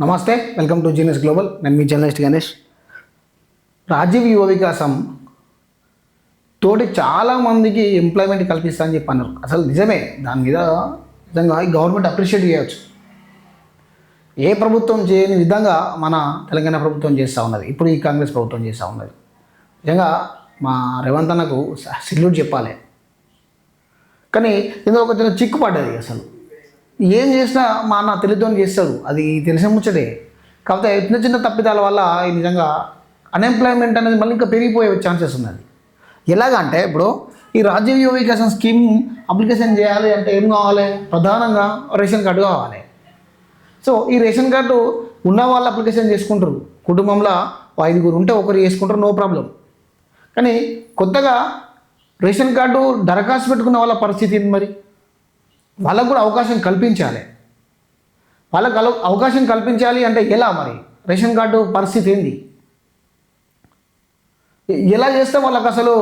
నమస్తే welcome to genius global. నేను మీ journalist Ganesh. Rajiv యువ వికాసం తోటి చాలామందికి ఎంప్లాయ్మెంట్ కల్పిస్తా అని చెప్పి అన్నారు అసలు నిజమే దాని మీద నిజంగా ఈ గవర్నమెంట్ అప్రిషియేట్ చేయవచ్చు ఏ ప్రభుత్వం చేయని విధంగా మన తెలంగాణ ప్రభుత్వం చేస్తూ ఉన్నది. ఇప్పుడు ఈ కాంగ్రెస్ ప్రభుత్వం చేస్తూ ఉన్నది. నిజంగా మా రేవంత్ అన్నకు సెల్యూట్ చెప్పాలి. కానీ ఇందులో ఒక చిన్న చిక్కు పడ్డది అసలు. ఏం చేసినా మా అన్న తెలితో చేస్తాడు. అది తెలిసిన ముచ్చటే. కాకపోతే చిన్న చిన్న తప్పిదాల వల్ల ఈ నిజంగా అన్ఎంప్లాయ్మెంట్ అనేది మళ్ళీ ఇంకా పెరిగిపోయే ఛాన్సెస్ ఉన్నది. ఎలాగంటే ఇప్పుడు ఈ రాజ్య యువ వికాసం స్కీమ్ అప్లికేషన్ చేయాలి అంటే ఏం కావాలి? ప్రధానంగా రేషన్ కార్డు కావాలి. సో ఈ రేషన్ కార్డు ఉన్న వాళ్ళు అప్లికేషన్ చేసుకుంటారు. కుటుంబంలో ఐదుగురు ఉంటే ఒకరు చేసుకుంటారు నో ప్రాబ్లం కానీ కొత్తగా రేషన్ కార్డు దరఖాస్తు పెట్టుకున్న వాళ్ళ పరిస్థితి ఏంది మరి? వాళ్ళకు కూడా అవకాశం కల్పించాలి. వాళ్ళకు అవకాశం కల్పించాలి అంటే ఎలా మరి? రేషన్ కార్డు పరిస్థితి ఏంది? ఎలా చేస్తే వాళ్ళకి అసలు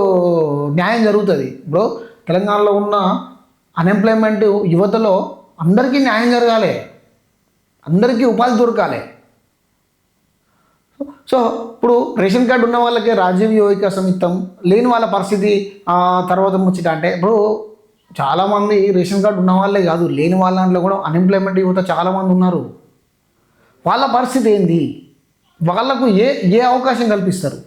న్యాయం జరుగుతుంది? ఇప్పుడు తెలంగాణలో ఉన్న అన్ఎంప్లాయ్మెంట్ యువతలో అందరికీ న్యాయం జరగాలి. అందరికీ ఉపాధి దొరకాలి. సో ఇప్పుడు రేషన్ కార్డు ఉన్న వాళ్ళకి రాజీవ్ యువ వికాసం లేని వాళ్ళ పరిస్థితి తర్వాత ముచ్చట అంటే ఇప్పుడు చాలామంది రేషన్ కార్డు ఉన్న వాళ్ళే కాదు లేని వాళ్ళ దాంట్లో కూడా అన్ఎంప్లాయ్మెంట్ యువత చాలామంది ఉన్నారు. వాళ్ళ పరిస్థితి ఏంది? వాళ్ళకు ఏ ఏ అవకాశం కల్పిస్తారు?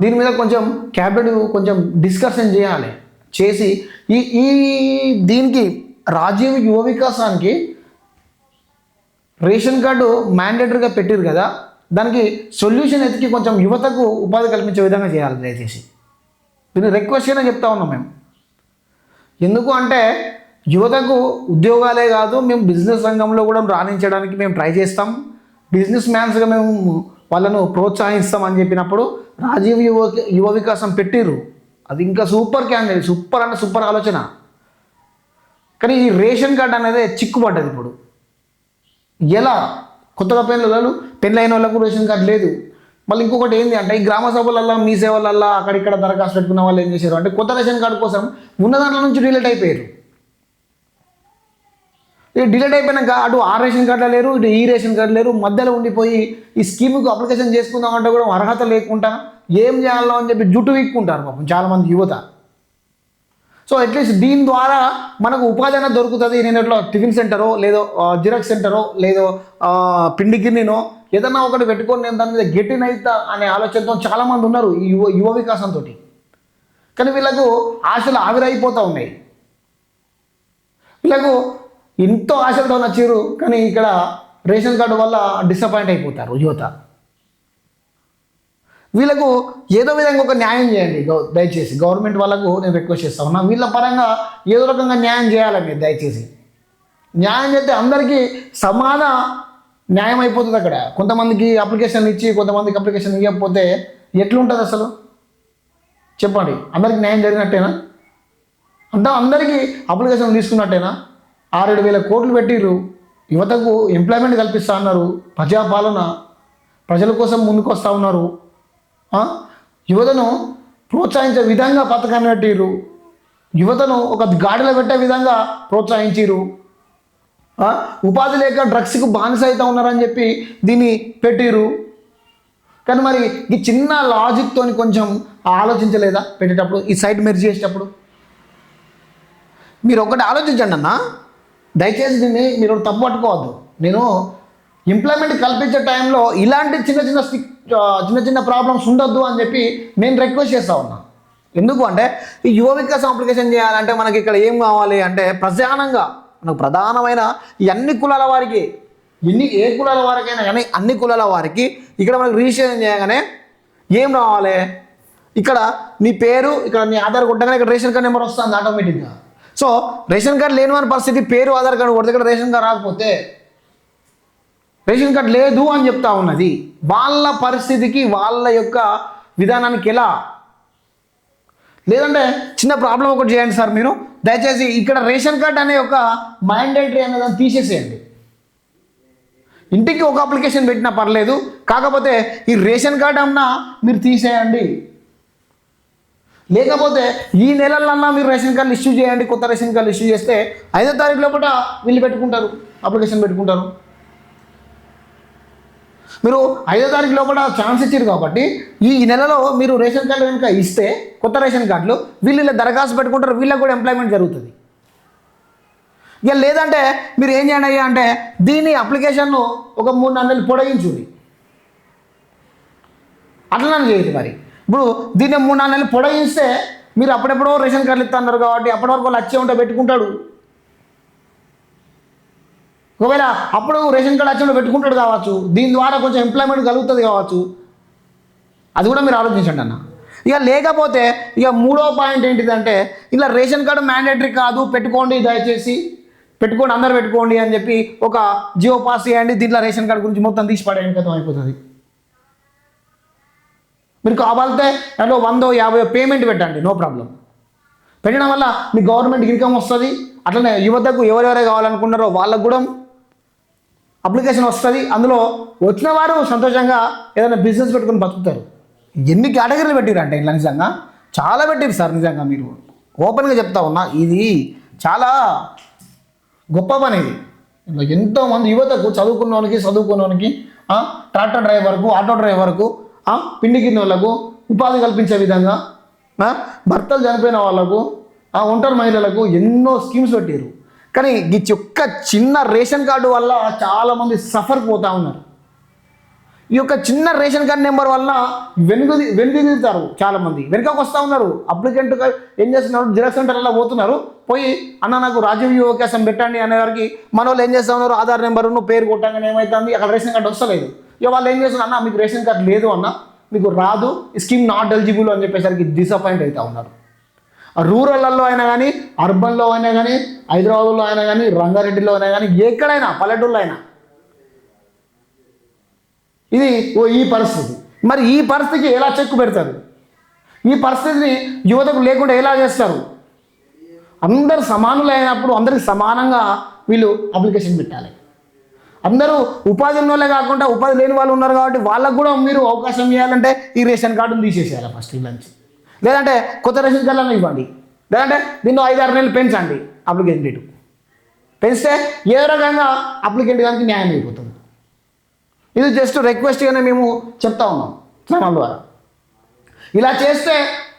దీని మీద కొంచెం క్యాబినెట్ కొంచెం డిస్కషన్ చేయాలి. చేసి ఈ ఈ దీనికి రాజీవ్ యువ వికాసానికి రేషన్ కార్డు మ్యాండేటరీగా పెట్టారు కదా దానికి సొల్యూషన్ ఎతికి కొంచెం యువతకు ఉపాధి కల్పించే విధంగా చేయాలి దయచేసి. దీన్ని రిక్వెస్ట్ అయినా చెప్తా ఉన్నాం మేము. ఎందుకు అంటే యువతకు ఉద్యోగాలే కాదు మేము బిజినెస్ రంగంలో కూడా రాణించడానికి మేము ట్రై చేస్తాం. బిజినెస్ మ్యాన్స్గా మేము వాళ్ళను ప్రోత్సహిస్తాం అని చెప్పినప్పుడు రాజీవ్ యువ యువ వికాసం పెట్టిర్రు. అది ఇంకా సూపర్ క్యాండిడేట్ సూపర్ అంటే సూపర్ ఆలోచన. కానీ ఈ రేషన్ కార్డు అనేది చిక్కుపడ్డది ఇప్పుడు. ఎలా? కొత్తగా పెళ్ళి వాళ్ళు పెళ్ళైన వాళ్ళకు రేషన్ కార్డు లేదు. మళ్ళీ ఇంకొకటి ఏంటి అంటే ఈ గ్రామ సభలల్లో మీ సేవలల్లో అక్కడిక్కడ దరఖాస్తు పెట్టుకున్న వాళ్ళు ఏం చేశారు? అంటే కొత్త రేషన్ కార్డు కోసం ఉన్న దాంట్లో నుంచి డిలీట్ అయిపోయారు. ఇక డిలీట్ అయిపోయినాక అటు ఆ రేషన్ కార్డులో లేరు ఇటు ఈ రేషన్ కార్డు లేరు మధ్యలో ఉండిపోయి ఈ స్కీమ్కు అప్లికేషన్ చేసుకుందామంటే కూడా అర్హత లేకుండా ఏం చేయాలో అని చెప్పి జుట్టు వీక్కుంటారు పాపం చాలామంది యువత. సో అట్లీస్ట్ దీని ద్వారా మనకు ఉపాధి అనేది దొరుకుతుంది. నేను ఎట్లా టిఫిన్ సెంటరో లేదో జిరాక్స్ సెంటరో లేదో పిండి గిన్నెనో ఏదన్నా ఒకటి పెట్టుకొని నేను దాని మీద గెట్టినైతా అనే ఆలోచనతో చాలామంది ఉన్నారు ఈ యువ యువ వికాసంతో కానీ వీళ్ళకు ఆశలు ఆవిరైపోతూ ఉన్నాయి. వీళ్ళకు ఎంతో ఆశలతో నచ్చారు కానీ ఇక్కడ రేషన్ కార్డు వల్ల డిసప్పాయింట్ అయిపోతారు యువత. వీళ్ళకు ఏదో విధంగా ఒక న్యాయం చేయండి గౌ- దయచేసి. గవర్నమెంట్ వాళ్ళకు నేను రిక్వెస్ట్ చేస్తా ఉన్నా. వీళ్ళ పరంగా ఏదో రకంగా న్యాయం చేయాలండి దయచేసి. న్యాయం చేస్తే అందరికీ సమాన న్యాయం అయిపోతుంది అక్కడ. కొంతమందికి అప్లికేషన్ ఇచ్చి కొంతమందికి అప్లికేషన్ ఇవ్వకపోతే ఎట్లుంటుంది అసలు? చెప్పండి. అందరికి న్యాయం జరిగినట్టేనా? అంతా అందరికీ అప్లికేషన్ తీసుకున్నట్టేనా? ఆరేడు వేల కోట్లు పెట్టిర్రు. యువతకు ఎంప్లాయ్మెంట్ కల్పిస్తా అన్నారు. ప్రజాపాలన ప్రజల కోసం ముందుకు వస్తూ ఉన్నారు యువతను ప్రోత్సహించే విధంగా పథకాన్ని పెట్టిర్రు. యువతను ఒక గాడిలో పెట్టే విధంగా ప్రోత్సహించిర్రు. ఉపాధి లేక డ్రగ్స్కి బానిస అవుతా ఉన్నారని చెప్పి దీన్ని పెట్టిరు కానీ మరి ఈ చిన్న లాజిక్తో కొంచెం ఆలోచించలేదా పెట్టేటప్పుడు? ఈ సైట్ మెర్జ్ చేసేటప్పుడు? మీరు ఒకటి ఆలోచించండి అన్న. దయచేసి దీన్ని మీరు తప్పు పట్టుకోవద్దు. నేను ఎంప్లాయ్మెంట్ కల్పించే టైంలో ఇలాంటి చిన్న చిన్న చిన్న చిన్న ప్రాబ్లమ్స్ ఉండొద్దు అని చెప్పి నేను రిక్వెస్ట్ చేస్తా ఉన్నా. ఎందుకు అంటే ఈ యువ వికాసం అప్లికేషన్ చేయాలంటే మనకి ఇక్కడ ఏం కావాలి అంటే ప్రధానంగా మనకు ప్రధానమైన ఈ అన్ని కులాల వారికి ఎన్ని ఏ కులాల వారికైనా కానీ అన్ని కులాల వారికి ఇక్కడ మనకు రిజిస్ట్రేషన్ చేయగానే ఏం రావాలి? ఇక్కడ నీ పేరు ఇక్కడ నీ ఆధార్ కొట్టగానే ఇక్కడ రేషన్ కార్డ్ నెంబర్ వస్తుంది ఆటోమేటిక్గా. సో రేషన్ కార్డు లేని వారి పరిస్థితి పేరు ఆధార్ కార్డు కొడితే ఇక్కడ రేషన్ కార్డు రాకపోతే రేషన్ కార్డు లేదు అని చెప్తా ఉన్నది. వాళ్ళ పరిస్థితికి వాళ్ళ యొక్క విధానానికి ఎలా లేదంటే చిన్న ప్రాబ్లం ఒకటి చేయండి సార్ మీరు. దయచేసి ఇక్కడ రేషన్ కార్డ్ అనే ఒక మ్యాండేటరీ అనే తీసేసేయండి. ఇంటికి ఒక అప్లికేషన్ పెట్టినా పర్లేదు. కాకపోతే ఈ రేషన్ కార్డ్ అన్నా మీరు తీసేయండి. లేకపోతే ఈ నెలలన్నా మీరు రేషన్ కార్డులు ఇష్యూ చేయండి కొత్త రేషన్ కార్డులు ఇష్యూ చేస్తే ఐదో తారీఖు లోపల వీళ్ళు పెట్టుకుంటారు అప్లికేషన్ పెట్టుకుంటారు. మీరు ఐదో తారీఖు లోపల ఛాన్స్ ఇచ్చారు కాబట్టి ఈ నెలలో మీరు రేషన్ కార్డు కనుక ఇస్తే కొత్త రేషన్ కార్డులు వీళ్ళు ఇలా దరఖాస్తు పెట్టుకుంటారు వీళ్ళకి కూడా ఎంప్లాయ్మెంట్ జరుగుతుంది. ఇక లేదంటే మీరు ఏం చేయండి అయ్యా అంటే దీని అప్లికేషన్ను ఒక మూడు నాలుగు నెలలు పొడగించుంది అట్లనే చేయదు మరి. ఇప్పుడు దీన్ని మూడు నాలుగు నెలలు పొడగిస్తే మీరు అప్పుడెప్పుడో రేషన్ కార్డులు ఇస్తున్నారు కాబట్టి అప్పటి వరకు వాళ్ళు వచ్చే ఉంటే పెట్టుకుంటాడు. ఒకవేళ అప్పుడు రేషన్ కార్డు వచ్చినప్పుడు పెట్టుకుంటాడు కావచ్చు దీని ద్వారా కొంచెం ఎంప్లాయ్మెంట్ కలుగుతుంది కావచ్చు. అది కూడా మీరు ఆలోచించండి అన్న. ఇక లేకపోతే ఇక మూడో పాయింట్ ఏంటిదంటే ఇలా రేషన్ కార్డు మ్యాండేటరీ కాదు పెట్టుకోండి దయచేసి పెట్టుకోండి అందరు పెట్టుకోండి అని చెప్పి ఒక జియో పాస్ చేయండి దీంట్లో రేషన్ కార్డు గురించి మొత్తం తీసి పడేయడం అయిపోతుంది. మీరు కావాలితే దాంట్లో వందో యాభై పేమెంట్ పెట్టండి నో ప్రాబ్లం పెట్టడం వల్ల మీ గవర్నమెంట్కి ఇన్కమ్ వస్తుంది అట్లనే యువతకు ఎవరెవరే కావాలనుకున్నారో వాళ్ళకు కూడా అప్లికేషన్ వస్తుంది అందులో వచ్చిన వారు సంతోషంగా ఏదైనా బిజినెస్ పెట్టుకొని బతుకుతారు. ఎన్ని కేటగిరీలు అంటే ఇలా నిజంగా? చాలా పెట్టారు సార్ నిజంగా మీరు. ఓపెన్గా చెప్తా ఉన్నా ఇది చాలా గొప్ప పని ఇది. ఎంతోమంది యువతకు చదువుకున్నోనికి చదువుకున్నోనికి ట్రాక్టర్ డ్రైవర్కు ఆటో డ్రైవర్కు పిండి కింద వాళ్ళకు ఉపాధి కల్పించే విధంగా భర్తలు చనిపోయిన వాళ్ళకు ఒంటరి మహిళలకు ఎన్నో స్కీమ్స్ పెట్టారు కానీ ఈ ఒక్క చిన్న రేషన్ కార్డు వల్ల చాలామంది సఫర్ పోతూ ఉన్నారు. ఈ యొక్క చిన్న రేషన్ కార్డు నెంబర్ వల్ల వెనుక వెనుకదిగుతారు చాలామంది వెనుకకు వస్తూ ఉన్నారు. అప్లికెంట్ ఏం చేస్తున్నారు? జిరాక్స్ సెంటర్లో పోతున్నారు. పోయి అన్న నాకు రాజీవ్ అవకాశం పెట్టండి అనే వారికి మన వాళ్ళు ఏం చేస్తూ ఉన్నారు? ఆధార్ నెంబర్ను పేరు కొట్టగానే ఏమవుతుంది అక్కడ రేషన్ కార్డు వస్తలేదు. ఇక వాళ్ళు ఏం చేస్తున్నారు? అన్న మీకు రేషన్ కార్డు లేదు అన్న. మీకు రాదు. ఈ స్కీమ్ నాట్ ఎలిజిబుల్ అని చెప్పేసరికి డిసప్పాయింట్ అవుతూ ఉన్నారు. రూరల్లో అయినా కానీ అర్బన్లో అయినా కానీ హైదరాబాద్లో అయినా కానీ రంగారెడ్డిలో అయినా కానీ ఎక్కడైనా పల్లెటూరులో అయినా. ఇది ఓ ఈ పరిస్థితి. మరి ఈ పరిస్థితికి ఎలా చెక్కు పెడతారు? ఈ పరిస్థితిని యువతకు లేకుండా ఎలా చేస్తారు? అందరు సమానులు అయినప్పుడు అందరికి సమానంగా వీళ్ళు అప్లికేషన్ పెట్టాలి. అందరూ ఉపాధి ఉన్నోళ్ళే కాకుండా ఉపాధి లేని వాళ్ళు ఉన్నారు కాబట్టి వాళ్ళకు కూడా మీరు అవకాశం ఇవ్వాలంటే ఈ రేషన్ కార్డును తీసేసేయాలి ఫస్ట్ నుంచి లేదంటే కొత్త రేషన్ కార్డులను ఇవ్వండి. లేదంటే దీన్ని ఐదు ఆరు నెలలు పెంచండి. Application date. పెంచితే ఏ రకంగా అప్లికెంట్ గారికి న్యాయం అయిపోతుంది. ఇది జస్ట్ రిక్వెస్ట్గానే మేము చెప్తా ఉన్నాం ఛానల్ ద్వారా. ఇలా చేస్తే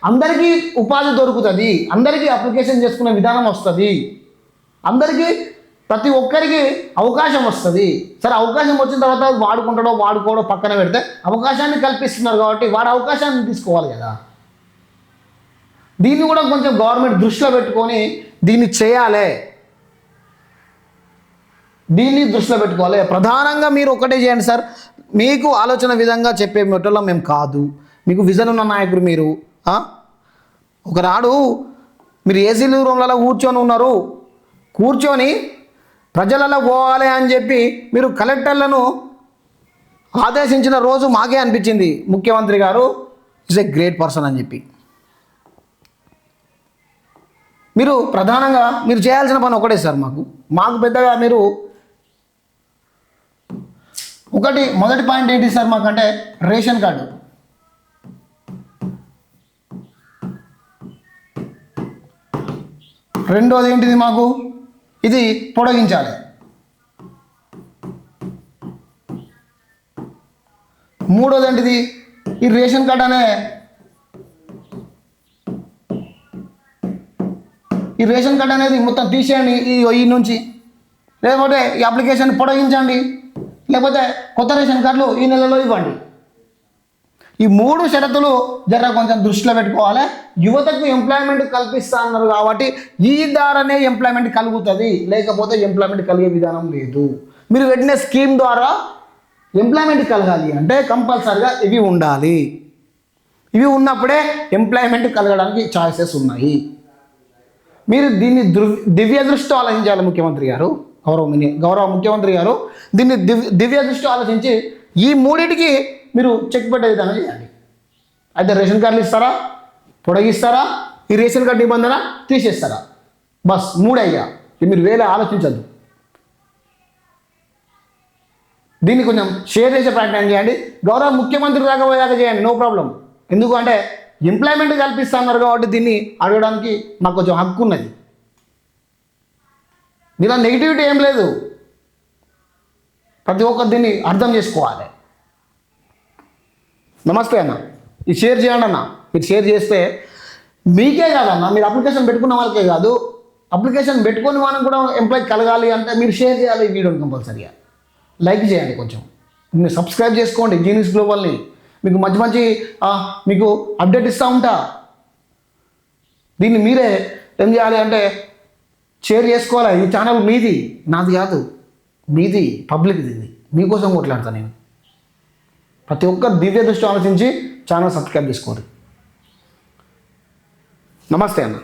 అందరికీ ఉపాధి దొరుకుతుంది. అందరికీ అప్లికేషన్ చేసుకునే విధానం వస్తుంది. అందరికీ ప్రతి ఒక్కరికి అవకాశం వస్తుంది. సరే అవకాశం వచ్చిన తర్వాత వాడుకుంటాడో వాడుకోవడో పక్కన పెడితే అవకాశాన్ని కల్పిస్తున్నారు కాబట్టి వాడు అవకాశాన్ని తీసుకోవాలి కదా. దీన్ని కూడా కొంచెం గవర్నమెంట్ దృష్టిలో పెట్టుకొని దీన్ని చేయాలి. దీన్ని దృష్టిలో పెట్టుకోవాలి. ప్రధానంగా మీరు ఒకటే చేయండి సార్. మీకు ఆలోచన విధంగా చెప్పే మెట్టలో మేము కాదు. మీకు విజన్ ఉన్న నాయకుడు మీరు. ఒకనాడు మీరు ఏసీ రూమ్లలో కూర్చొని ఉన్నారు. కూర్చొని ప్రజలలో పోవాలి అని చెప్పి మీరు కలెక్టర్లను ఆదేశించిన రోజు మాకే అనిపించింది. ముఖ్యమంత్రి గారు ఇస్ ఎ గ్రేట్ పర్సన్ అని చెప్పి. మీరు ప్రధానంగా మీరు చేయాల్సిన పని ఒకటే సార్ మాకు. మాకు పెద్దగా మీరు ఒకటి మొదటి పాయింట్ ఏంటి సార్ మాకంటే రేషన్ కార్డు. రెండోది ఏంటిది మాకు? ఇది పొడిగించాలి. మూడోది ఏంటిది? ఈ రేషన్ కార్డు అనే ఈ రేషన్ కార్డు అనేది మొత్తం తీసేయండి ఈ ఈ నుంచి. లేకపోతే ఈ అప్లికేషన్ పొడగించండి. లేకపోతే కొత్త రేషన్ కార్డులు ఈ నెలలో ఇవ్వండి. ఈ మూడు షరతులు జర కొంచెం దృష్టిలో పెట్టుకోవాలి. యువతకు ఎంప్లాయ్మెంట్ కల్పిస్తా అన్నారు కాబట్టి ఈ ద్వారానే ఎంప్లాయ్మెంట్ కలుగుతుంది. లేకపోతే ఎంప్లాయ్మెంట్ కలిగే విధానం లేదు. మీరు పెట్టిన స్కీమ్ ద్వారా ఎంప్లాయ్మెంట్ కలగాలి అంటే కంపల్సరిగా ఇవి ఉండాలి. ఇవి ఉన్నప్పుడే ఎంప్లాయ్మెంట్ కలగడానికి ఛాయిసెస్ ఉన్నాయి. మీరు దీన్ని దృ దివ్య దృష్టి ఆలోచించాలి ముఖ్యమంత్రి గారు. గౌరవ గౌరవ ముఖ్యమంత్రి గారు. దీన్ని దివ్ దివ్య దృష్టి ఆలోచించి ఈ మూడింటికి మీరు చెక్ పెట్టే విధంగా చేయాలి అయితే రేషన్ కార్డులు ఇస్తారా? పొడగిస్తారా ఈ రేషన్ కార్డు నిబంధన తీసేస్తారా? బస్ మూడయ్యా. ఇది మీరు వేరే ఆలోచించద్దు. దీన్ని కొంచెం షేర్ చేసే ప్రయత్నం చేయండి. గౌరవ ముఖ్యమంత్రి దాకా చేయండి. No problem. ఎందుకు అంటే ఎంప్లాయ్మెంట్ కల్పిస్తున్నారు కాబట్టి దీన్ని అడగడానికి మాకు కొంచెం హక్కు ఉన్నది. దీనిలో నెగిటివిటీ ఏం లేదు. ప్రతి ఒక్కరు దీన్ని అర్థం చేసుకోవాలి. నమస్తే అన్న. ఇది షేర్ చేయండి అన్న. మీరు షేర్ చేస్తే మీకే కాదన్న మీరు అప్లికేషన్ పెట్టుకున్న వాళ్ళకే కాదు. అప్లికేషన్ పెట్టుకుని మనం కూడా ఎంప్లాయ్ కలగాలి అంటే మీరు షేర్ చేయాలి ఈ వీడియోని కంపల్సరీగా లైక్ చేయండి కొంచెం. మీరు సబ్స్క్రైబ్ చేసుకోండి. జీనిస్ గ్లోబల్ని మీకు మంచి మంచి మీకు అప్డేట్ ఇస్తూ ఉంటా. దీన్ని మీరే ఏం చేయాలి అంటే షేర్ చేసుకోవాలి. ఈ ఛానల్ మీది నాది కాదు. మీది పబ్లిక్ది ఇది. మీకోసం కొట్లాడతా నేను. ప్రతి ఒక్క దివ్య దృష్టి ఆలోచించి ఛానల్ సబ్స్క్రైబ్ చేసుకోండి. నమస్తే అన్న.